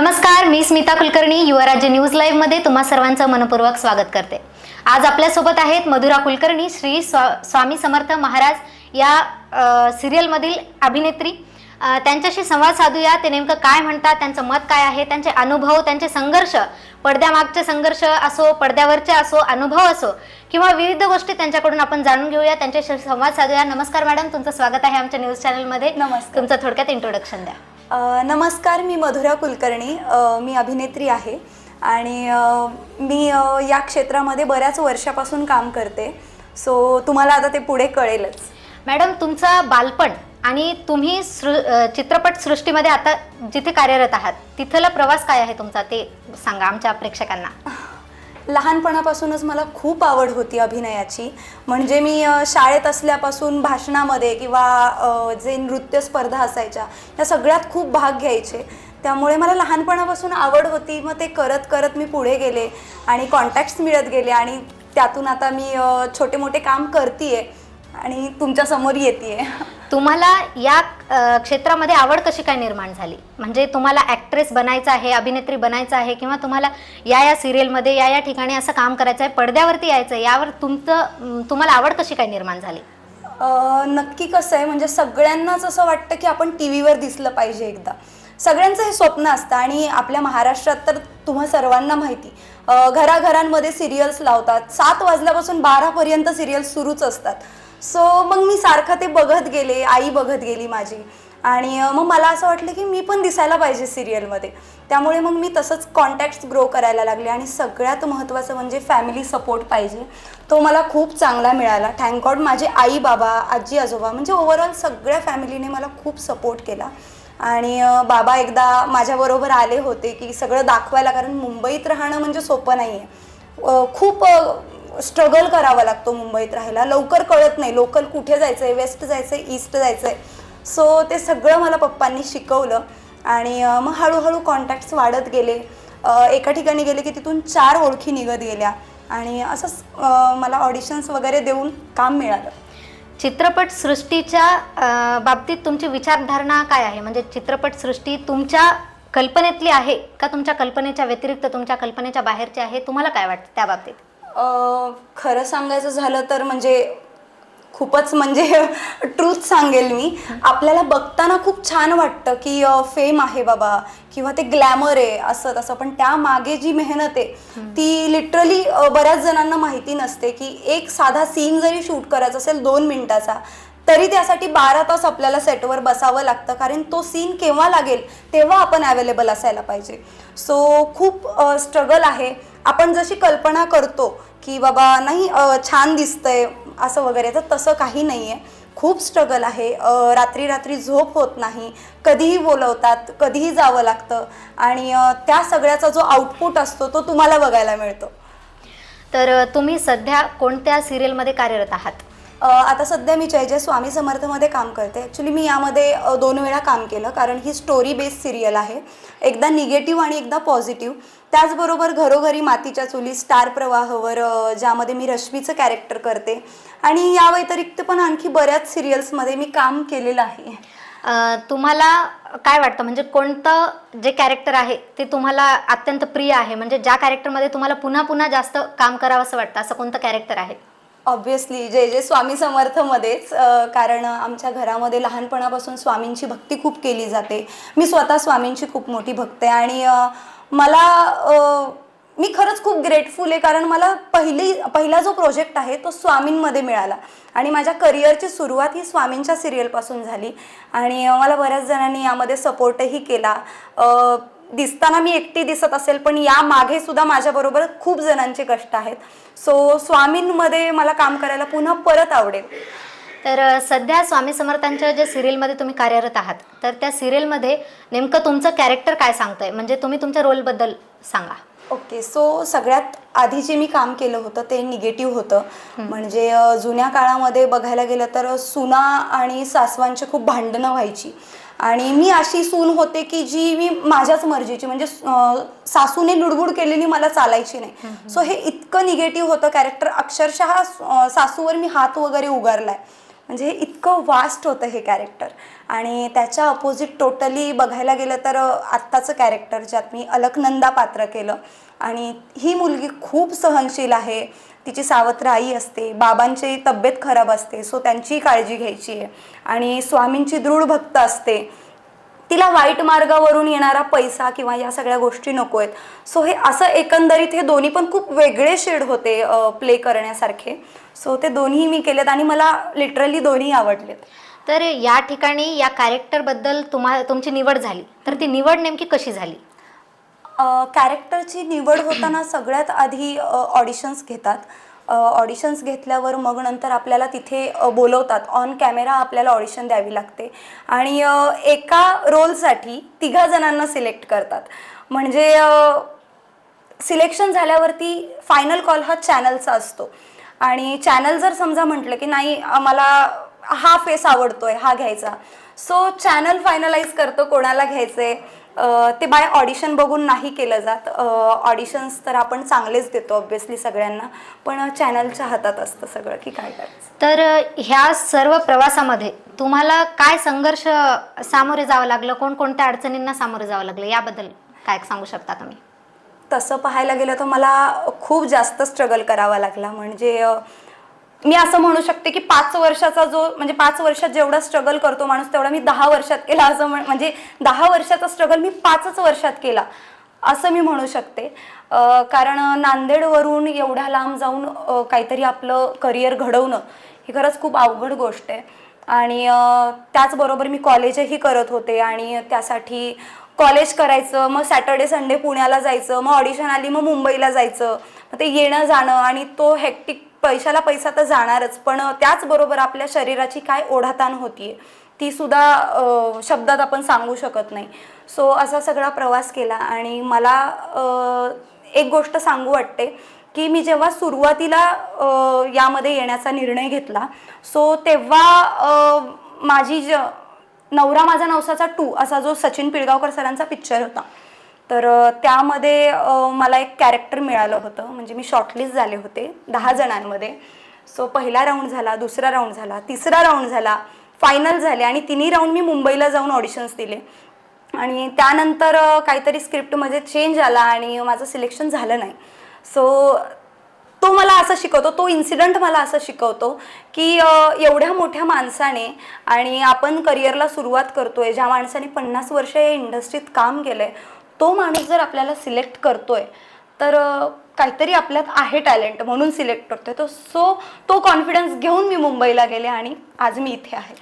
नमस्कार मी स्मिता कुलकर्णी युवराज्य न्यूज लाईव्हमध्ये तुम्हा सर्वांचं मनपूर्वक स्वागत करते. आज आपल्यासोबत आहेत मधुरा कुलकर्णी श्री स्वा स्वामी समर्थ महाराज या सिरियलमधील अभिनेत्री. त्यांच्याशी संवाद साधूया. ते नेमकं काय म्हणतात त्यांचं मत काय आहे त्यांचे अनुभव त्यांचे संघर्ष पडद्यामागचे संघर्ष असो पडद्यावरचे असो अनुभव असो किंवा विविध गोष्टी त्यांच्याकडून आपण जाणून घेऊया. त्यांच्याशी संवाद साधूया. नमस्कार मॅडम तुमचं स्वागत आहे आमच्या न्यूज चॅनलमध्ये. नमस्कार. तुमचं थोडक्यात इंट्रोडक्शन द्या. नमस्कार मी मधुरा कुलकर्णी. मी अभिनेत्री आहे आणि मी या क्षेत्रामध्ये बऱ्याच वर्षापासून काम करते. सो तुम्हाला आता ते पुढे कळेलच. मॅडम तुमचं बालपण आणि तुम्ही सृ चित्रपट सृष्टीमध्ये आता जिथे कार्यरत आहात तिथला प्रवास काय आहे तुमचा? ते सांगा आमच्या प्रेक्षकांना. लहानपणापासूनच मला खूप आवड होती अभिनयाची. म्हणजे मी शाळेत असल्यापासून भाषणामध्ये किंवा जे नृत्य स्पर्धा असायच्या या सगळ्यात खूप भाग घ्यायचे. त्यामुळे मला लहानपणापासून आवड होती. मग ते करत करत मी पुढे गेले आणि कॉन्टॅक्ट्स मिळत गेले आणि त्यातून आता मी छोटे मोठे काम करते आहे आणि तुमच्यासमोर येते तुम्हाला या अ, क्षेत्रामध्ये आवड कशी काय निर्माण झाली? म्हणजे तुम्हाला ॲक्ट्रेस बनायचं आहे अभिनेत्री बनायचं आहे किंवा तुम्हाला या या सिरियलमध्ये या या ठिकाणी असं काम करायचं आहे पडद्यावरती यायचं आहे यावर तुमचं अम, तुम्हाला आवड कशी काय निर्माण झाली? अ, नक्की कसं आहे म्हणजे सगळ्यांनाच असं वाटतं की आपण टी व्हीवर दिसलं पाहिजे एकदा. सगळ्यांचं हे स्वप्न असतं आणि आपल्या महाराष्ट्रात तर तुम्हा सर्वांना माहिती. अ, घराघरांमध्ये सिरियल्स लावतात. सात वाजल्यापासून बारापर्यंत सिरियल्स सुरूच असतात. सो मग मी सारखं ते बघत गेले आई बघत गेली माझी. आणि मग मला असं वाटलं की मी पण दिसायला पाहिजे सिरियलमध्ये त्यामुळे मग मी तसंच कॉन्टॅक्ट्स ग्रो करायला लागले आणि सगळ्यात महत्त्वाचं म्हणजे फॅमिली सपोर्ट पाहिजे. तो मला खूप चांगला मिळाला. थँक गॉड माझे आई बाबा आजी आजोबा म्हणजे ओव्हरऑल सगळ्या फॅमिलीने मला खूप सपोर्ट केला. आणि बाबा एकदा माझ्याबरोबर आले होते की सगळं दाखवायला कारण मुंबईत राहणं म्हणजे सोपं नाही आहे खूप स्ट्रगल करावा लागतो मुंबईत राहायला. लवकर कळत नाही. लोकल कुठे जायचं आहे वेस्ट जायचं आहे ईस्ट जायचं आहे सो ते सगळं मला पप्पांनी शिकवलं. आणि मग हळूहळू कॉन्टॅक्ट्स वाढत गेले. एका ठिकाणी गेले की तिथून चार ओळखी निघत गेल्या. आणि असंच मला ऑडिशन्स वगैरे देऊन काम मिळालं. चित्रपट सृष्टीच्या बाबतीत तुमची विचारधारणा काय आहे? म्हणजे चित्रपट सृष्टी तुमच्या कल्पनेतली आहे का? तुमच्या कल्पनेच्या व्यतिरिक्त तुमच्या कल्पनेच्या बाहेरची आहे? तुम्हाला काय वाटतं त्या बाबतीत? खरं सांगायचं झालं तर म्हणजे खूपच म्हणजे ट्रूथ सांगेल मी. आपल्याला बघताना खूप छान वाटतं की फेम आहे बाबा किंवा ते ग्लॅमर आहे असं तसं. पण त्या मागे जी मेहनत आहे ती लिटरली बऱ्याच जणांना माहिती नसते की एक साधा सीन जरी शूट करायचा असेल दोन मिनिटाचा तरी त्यासाठी बारा तास आपल्याला सेटवर बसावं लागतं. कारण तो सीन केव्हा लागेल तेव्हा आपण अवेलेबल असायला पाहिजे. सो खूप स्ट्रगल आहे. आपण जशी कल्पना करतो की बाबा नाही छान दिसतंय असं वगैरे तर तसं काही नाही आहे खूप स्ट्रगल आहे. रात्री रात्री झोप होत नाही. कधीही बोलवतात कधीही जावं लागतं. आणि त्या सगळ्याचा जो आउटपुट असतो तो तुम्हाला बघायला मिळतो. तर तुम्ही सध्या कोणत्या सिरियलमध्ये कार्यरत आहात? आता सध्या मी जय जय स्वामी समर्थमध्ये काम करते. ॲक्च्युली मी यामध्ये दोन वेळा काम केलं कारण ही स्टोरी बेस्ड सिरियल आहे. एकदा निगेटिव्ह आणि एकदा पॉझिटिव्ह त्याचबरोबर घरोघरी मातीच्या चुली स्टार प्रवाहवर ज्यामध्ये मी रश्मीचं कॅरेक्टर करते. आणि या व्यतिरिक्त पण आणखी बऱ्याच सिरियल्समध्ये मी काम केलेलं आहे. तुम्हाला काय वाटतं? म्हणजे कोणतं जे कॅरेक्टर आहे ते तुम्हाला अत्यंत प्रिय आहे? म्हणजे ज्या कॅरेक्टरमध्ये तुम्हाला पुन्हा पुन्हा जास्त काम करावं असं वाटतं असं कोणतं कॅरेक्टर आहे? ऑब्व्हियसली जय जय स्वामी समर्थमध्येच कारण आमच्या घरामध्ये लहानपणापासून स्वामींची भक्ती खूप केली जाते. मी स्वतः स्वामींची खूप मोठी भक्त आहे आणि मला मी खरंच खूप ग्रेटफुल आहे कारण मला पहिली पहिला जो प्रोजेक्ट आहे तो स्वामींमध्ये मिळाला. आणि माझ्या करिअरची सुरुवात ही स्वामींच्या सिरियलपासून झाली. आणि मला बऱ्याच जणांनी यामध्ये सपोर्टही केला. दिसताना मी एकटी दिसत असेल पण या मागे सुद्धा माझ्याबरोबर खूप जणांचे कष्ट आहेत. सो स्वामींमध्ये मला काम करायला पुन्हा परत आवडेल. तर सध्या स्वामी समर्थांच्या जे सिरियलमध्ये तुम्ही कार्यरत आहात तर त्या सिरियलमध्ये नेमकं तुमचं कॅरेक्टर काय सांगतंय? म्हणजे तुम्ही तुमच्या रोलबद्दल सांगा. ओके सो सगळ्यात आधी जे मी काम केलं होतं ते निगेटिव्ह होतं. म्हणजे अ, जुन्या काळामध्ये बघायला गेलं तर सुना आणि सासवांची खूप भांडणं व्हायची. आणि मी अशी सून होते की जी मी माझ्याच मर्जीची म्हणजे सासूने लुडबुड केलेली मला चालायची नाही. सो हे इतकं निगेटिव्ह होतं कॅरेक्टर अक्षरशः सासूवर मी हात वगैरे उगारलाय. म्हणजे हे इतकं वास्ट होतं हे कॅरेक्टर आणि त्याच्या अपोजिट टोटली बघायला गेलं तर आत्ताचं कॅरेक्टर ज्यात मी अलकनंदा पात्र केलं. आणि ही मुलगी खूप सहनशील आहे. तिची सावत्र आई असते बाबांची तब्येत खराब असते सो त्यांची काळजी घ्यायची आहे. आणि स्वामींची दृढ भक्त असते. तिला वाईट मार्गावरून येणारा पैसा किंवा या सगळ्या गोष्टी नको आहेत. सो हे असं एकंदरीत हे दोन्ही पण खूप वेगळे शेड होते प्ले करण्यासारखे. सो ते दोन्ही मी केलेत आणि मला लिटरली दोन्ही आवडलेत. तर या ठिकाणी या कॅरेक्टरबद्दल तुम्हा तुमची निवड झाली. तर ती निवड नेमकी कशी झाली? कॅरेक्टरची निवड होताना सगळ्यात आधी ऑडिशन्स घेतात. ऑडिशन्स घेतल्यावर मग नंतर आपल्याला तिथे बोलवतात. ऑन कॅमेरा आपल्याला ऑडिशन द्यावी लागते. आणि एका रोलसाठी तिघा जणांना सिलेक्ट करतात. म्हणजे सिलेक्शन झाल्यावरती फायनल कॉल हा चॅनलचा असतो. आणि चॅनल जर समजा म्हटलं की नाही आम्हाला हा फेस आवडतोय हा घ्यायचा. सो चॅनल फायनलाइज करतो कोणाला घ्यायचं आहे ते बाय ऑडिशन बघून नाही केलं जात. ऑडिशन्स तर आपण चांगलेच देतो ऑब्व्हियसली सगळ्यांना. पण चॅनलच्या हातात असतं सगळं की काय करायचं? तर ह्या सर्व प्रवासामध्ये तुम्हाला काय संघर्ष सामोरे जावं लागलं? कोणकोणत्या अडचणींना सामोरे जावं लागलं? याबद्दल काय सांगू शकता तुम्ही? तसं पाहायला गेलं तर मला खूप जास्त स्ट्रगल करावा लागला. म्हणजे मी असं म्हणू शकते की पाच वर्षाचा जो म्हणजे पाच वर्षात जेवढा स्ट्रगल करतो माणूस तेवढा मी दहा वर्षात केला असं म्हण म्हणजे दहा वर्षाचा स्ट्रगल मी पाचच वर्षात केला असं मी म्हणू शकते. कारण नांदेडवरून एवढ्या लांब जाऊन काहीतरी आपलं करिअर घडवणं ही खरंच खूप अवघड गोष्ट आहे. आणि त्याचबरोबर मी कॉलेजही करत होते आणि त्यासाठी कॉलेज करायचं मग सॅटर्डे संडे पुण्याला जायचं मग ऑडिशन आली मग मुंबईला जायचं मग ते येणं जाणं आणि तो हेक्टिक पैशाला पैसा तर जाणारच पण त्याचबरोबर आपल्या शरीराची काय ओढाताण होतीये ती सुद्धा शब्दात आपण सांगू शकत नाही. सो असा सगळा प्रवास केला आणि मला एक गोष्ट सांगू वाटते की मी जेव्हा सुरुवातीला यामध्ये येण्याचा निर्णय घेतला सो तेव्हा माझी ज नवरा माझा नवसाचा टू असा जो सचिन पिळगावकर सरांचा पिक्चर होता. तर त्यामध्ये मला एक कॅरेक्टर मिळालं होतं. म्हणजे मी शॉर्टलिस्ट झाले होते दहा जणांमध्ये. सो पहिला राऊंड झाला दुसरा राऊंड झाला तिसरा राऊंड झाला फायनल झाले आणि तिन्ही राऊंड मी मुंबईला जाऊन ऑडिशन्स दिले. आणि त्यानंतर काहीतरी स्क्रिप्टमध्ये चेंज आला आणि माझं सिलेक्शन झालं नाही. सो तो मला असं शिकवतो तो इन्सिडंट मला असं शिकवतो की एवढ्या मोठ्या माणसाने आणि आपण करिअरला सुरुवात करतोय ज्या माणसाने पन्नास वर्ष या इंडस्ट्रीत काम केलं आहे तो माणूस जर आपल्याला सिलेक्ट करतोय तर काहीतरी आपल्यात आहे टॅलेंट म्हणून सिलेक्ट करतोय. तो सो तो कॉन्फिडन्स घेऊन मी मुंबईला गेले आणि आज मी इथे आहे.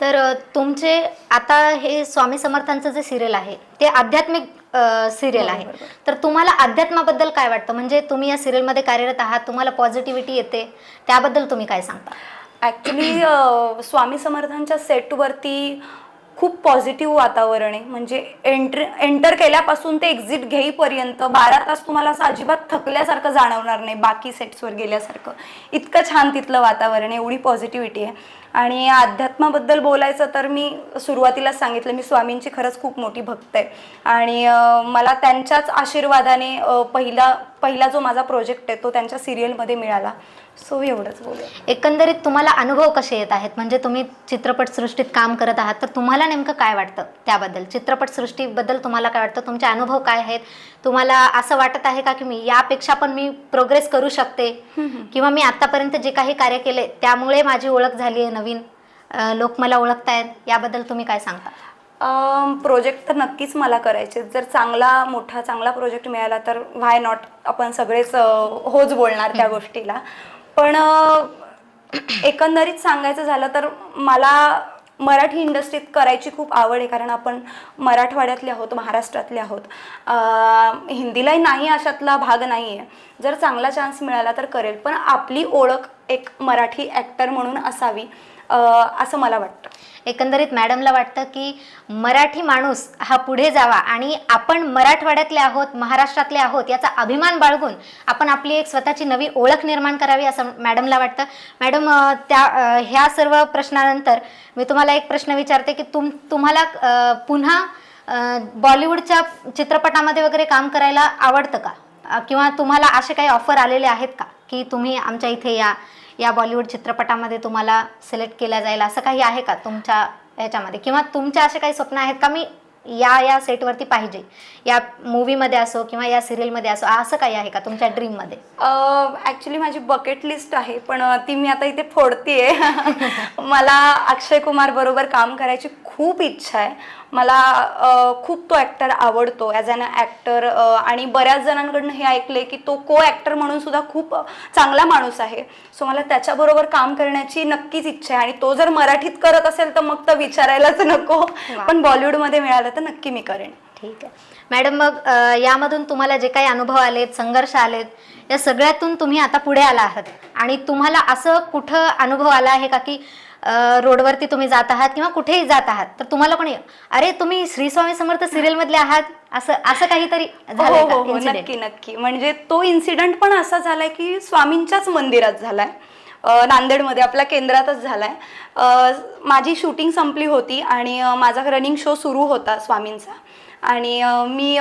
तर तुमचे आता हे स्वामी समर्थांचं जे सिरियल आहे ते आध्यात्मिक सिरियल आहे. तर तुम्हाला अध्यात्माबद्दल काय वाटतं? म्हणजे तुम्ही या सिरियलमध्ये कार्यरत आहात तुम्हाला पॉझिटिव्हिटी येते त्याबद्दल तुम्ही काय सांगता? ॲक्च्युली स्वामी समर्थांच्या सेटवरती खूप पॉझिटिव्ह वातावरण आहे. म्हणजे एंटर एंटर केल्यापासून ते एक्झिट घेईपर्यंत बारा तास तुम्हाला असं अजिबात थकल्यासारखं जाणवणार नाही बाकी सेट्सवर गेल्यासारखं. इतकं छान तिथलं वातावरण आहे एवढी पॉझिटिव्हिटी आहे. आणि अध्यात्माबद्दल बोलायचं तर मी सुरुवातीलाच सांगितलं मी स्वामींची खरंच खूप मोठी भक्त आहे. आणि मला त्यांच्याच आशीर्वादाने पहिला पहिला जो माझा प्रोजेक्ट आहे तो त्यांच्या सिरियलमध्ये मिळाला. सो एवढंच बोलूया एकंदरीत तुम्हाला अनुभव कसे येत आहेत? म्हणजे तुम्ही चित्रपटसृष्टीत काम करत आहात तर तुम्हाला नेमकं काय वाटतं त्याबद्दल? चित्रपटसृष्टीबद्दल तुम्हाला काय वाटतं? तुमचे अनुभव काय आहेत? तुम्हाला असं वाटत आहे का की मी यापेक्षा पण मी प्रोग्रेस करू शकते? किंवा मी आतापर्यंत जे काही कार्य केले त्यामुळे माझी ओळख झाली आहे नवीन. लोक मला ओळखतायत. याबद्दल तुम्ही काय सांगता? प्रोजेक्ट तर नक्कीच मला करायचे जर चांगला मोठा चांगला प्रोजेक्ट मिळाला तर व्हाय नॉट आपण सगळेच होच बोलणार त्या गोष्टीला. पण एकंदरीत सांगायचं झालं तर मला मराठी इंडस्ट्रीत करायची खूप आवड आहे कारण आपण मराठवाड्यातले आहोत महाराष्ट्रातले आहोत. हिंदीलाही नाही अशातला भाग नाही आहे जर चांगला चान्स मिळाला तर करेल पण आपली ओळख एक मराठी ॲक्टर म्हणून असावी. असं मला वाटतं. एकंदरीत मॅडमला वाटतं की मराठी माणूस हा पुढे जावा आणि आपण मराठवाड्यातले आहोत महाराष्ट्रातले आहोत याचा अभिमान बाळगून आपण आपली एक स्वतःची नवी ओळख निर्माण करावी असं मॅडमला वाटतं. मॅडम त्या ह्या सर्व प्रश्नानंतर मी तुम्हाला एक प्रश्न विचारते की तुम तुम्हाला पुन्हा बॉलिवूडच्या चित्रपटामध्ये वगैरे काम करायला आवडतं का? किंवा तुम्हाला असे काही ऑफर आलेले आहेत का? की तुम्ही आमच्या इथे या या बॉलिवूड चित्रपटामध्ये तुम्हाला सिलेक्ट केलं जाईल. असं काही आहे का तुमच्या ह्याच्यामध्ये किंवा तुमच्या असे काही स्वप्न आहेत का? मी या या सेटवरती पाहिजे. या मूवीमध्ये असो किंवा या सिरियलमध्ये असो असं काही आहे का तुमच्या ड्रीममध्ये ॲक्च्युली माझी बकेट लिस्ट आहे पण ती मी आता इथे फोडतीये. मला अक्षय कुमार बरोबर काम करायची खूप इच्छा आहे. मला खूप तो ॲक्टर आवडतो ॲज अन ॲक्टर आणि बऱ्याच जणांकडनं हे ऐकले की तो को ॲक्टर म्हणून सुद्धा खूप चांगला माणूस आहे. सो मला त्याच्याबरोबर काम करण्याची नक्कीच इच्छा आहे. आणि तो जर मराठीत करत असेल तर मग तर विचारायलाच नको. पण बॉलिवूडमध्ये मिळालं तर नक्की मी करेन. ठीक आहे. मॅडम मग यामधून तुम्हाला जे काही अनुभव आलेत संघर्ष आलेत या सगळ्यातून तुम्ही आता पुढे आला आहात. आणि तुम्हाला असं कुठं अनुभव आला आहे का की रोडवरती तुम्ही जात आहात किंवा कुठेही जात आहात? तर तुम्हाला कोणी अरे तुम्ही श्री स्वामी समर्थ सिरियल मधले आहात? असं असं काहीतरी हो हो हो incident? नक्की नक्की. म्हणजे तो इन्सिडेंट पण असा झालाय की स्वामींच्याच मंदिरात झालाय. नांदेडमध्ये आपल्या केंद्रातच झालाय. आहे माझी शूटिंग संपली होती आणि माझा रनिंग शो सुरू होता स्वामींचा. आणि मी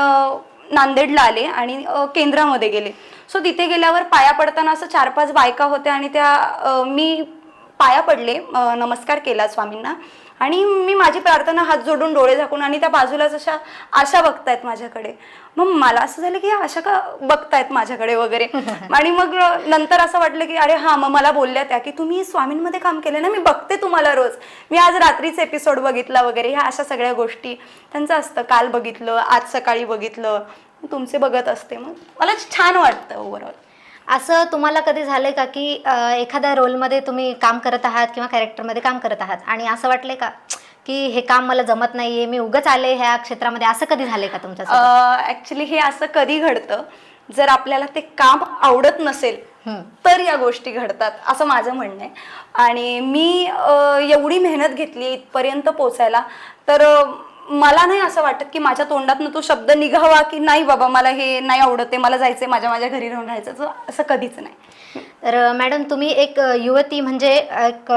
नांदेडला आले आणि केंद्रामध्ये गेले. सो तिथे गेल्यावर पाया पडताना असं चार पाच बायका होत्या आणि त्या मी पाया पडले नमस्कार केला स्वामींना. आणि मी माझी प्रार्थना हात जोडून डोळे झाकून आणि त्या बाजूलाच अशा आशा बघतायत माझ्याकडे. मग मला असं झालं की आशा का बघतायत माझ्याकडे वगैरे? आणि मग नंतर असं वाटलं की अरे हा मग मला बोलल्या त्या की तुम्ही स्वामींमध्ये काम केलं ना मी बघते तुम्हाला रोज. मी आज रात्रीच एपिसोड बघितला वगैरे ह्या अशा सगळ्या गोष्टी. त्यांचं असतं काल बघितलं आज सकाळी बघितलं. तुमचे बघत असते मग. मला छान वाटतं ओव्हरऑल असं तुम्हाला कधी झालंय का की एखाद्या रोलमध्ये तुम्ही काम करत आहात किंवा कॅरेक्टरमध्ये काम करत आहात आणि असं वाटलंय का की हे काम मला जमत नाहीये मी उगच आले ह्या क्षेत्रामध्ये? असं कधी झालंय का तुमच्या ऍक्च्युली हे असं कधी घडतं? जर आपल्याला ते काम आवडत नसेल. तर या गोष्टी घडतात असं माझं म्हणणं आहे. आणि मी एवढी मेहनत घेतली इथपर्यंत पोचायला तर मला नाही असं वाटत की माझ्या तोंडातनं तो शब्द निघावा की नाही बाबा मला हे नाही आवडत आहे मला जायचंय माझ्या माझ्या घरी राहून राहायचं. असं कधीच नाही. तर मॅडम तुम्ही एक युवती म्हणजे एक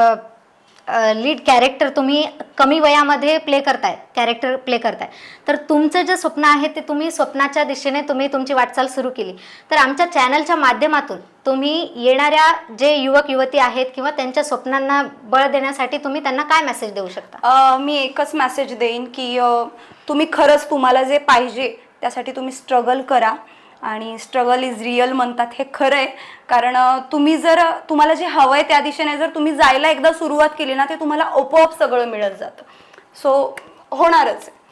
लीड कॅरेक्टर तुम्ही कमी वयामध्ये प्ले करताय कॅरेक्टर प्ले करताय. तर तुमचं जे स्वप्न आहे ते तुम्ही स्वप्नाच्या दिशेने तुम्ही तुमची वाटचाल सुरू केली. तर आमच्या चॅनलच्या माध्यमातून तुम्ही येणाऱ्या जे युवक युवती आहेत किंवा त्यांच्या स्वप्नांना बळ देण्यासाठी तुम्ही त्यांना काय मेसेज देऊ शकता? मी एकच मेसेज देईन की तुम्ही खरंच तुम्हाला जे पाहिजे त्यासाठी तुम्ही स्ट्रगल करा. आणि स्ट्रगल इज रिअल म्हणतात हे खरं आहे कारण तुम्ही जर तुम्हाला जे हवं आहे त्या दिशेने जर तुम्ही जायला एकदा सुरुवात केली ना ते तुम्हाला आपोआप सगळं मिळत जातं सो होणारच आहे.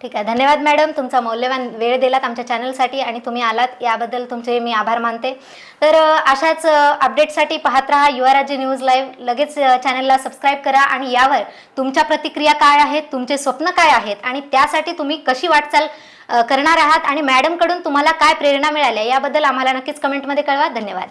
ठीक आहे. धन्यवाद मॅडम तुमचा मौल्यवान वेळ दिलात आमच्या चॅनलसाठी आणि तुम्ही आलात याबद्दल तुमचे मी आभार मानते. तर अशाच अपडेटसाठी पाहत राहा युवा न्यूज लाईव्ह. लगेच चॅनलला सबस्क्राईब करा आणि यावर तुमच्या प्रतिक्रिया काय आहेत तुमचे स्वप्न काय आहेत आणि त्यासाठी तुम्ही कशी वाटचाल करणार आहात आणि मॅडमकडून तुम्हाला काय प्रेरणा मिळाल्या याबद्दल आम्हाला नक्कीच कमेंटमध्ये कळवा. धन्यवाद.